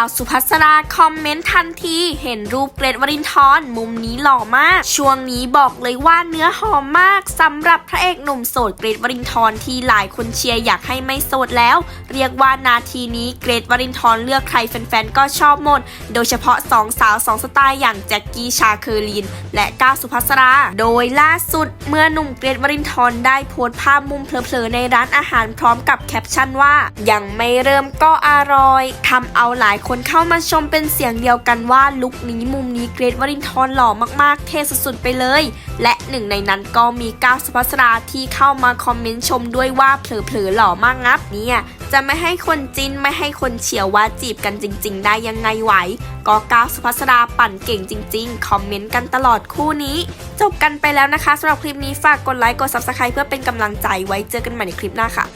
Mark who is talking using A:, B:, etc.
A: าวสุภัสราคอมเมนต์ทันที เห็นรูปเกรทวรินทร์มุมนี้หล่อมาก ช่วงนี้บอกเลยว่าเนื้อหอมมากสำหรับพระเอกหนุ่มโสดเกรทวรินทร์ที่หลายคนเชียร์อยากให้ไม่โสดแล้ว เรียกว่านาทีนี้เกรทวรินทร์เลือกใครแฟนๆก็ชอบหมด โดยเฉพาะสองสาวสองสไตล์อย่างแจ็คกี้ชาเคอรีน และก้าวสุภัสรา โดยล่าสุดเมื่อหนุ่มเกรทวรินทร์ได้โพสต์ภาพมุมเพลอๆในร้านอาหารพร้อมกับแคปชั่นว่ายังไม่เริ่มก็อร่อยทำเอาหลายคนคนเข้ามาชมเป็นเสียงเดียวกันว่าลุคนี้มุมนี้เกรทวรินทร์หล่อมากๆ เท่สุดๆไปเลย และหนึ่งในนั้นก็มีก้าวสุภัสราที่เข้ามาคอมเมนต์ชมด้วยว่าเผลอๆหล่อมากงับเนี่ยจะไม่ให้คนจินไม่ให้คนเฉียวว่าจีบกันจริง ๆ ได้ยังไงไหว ก็ก้าวสุภัสราปั่นเก่งจริง ๆ คอมเมนต์กันตลอดคู่นี้ จบกันไปแล้วนะคะสำหรับคลิปนี้ฝากกดไลค์กด subscribe เพื่อเป็นกำลังใจไว้เจอกันใหม่ในคลิปหน้าค่ะ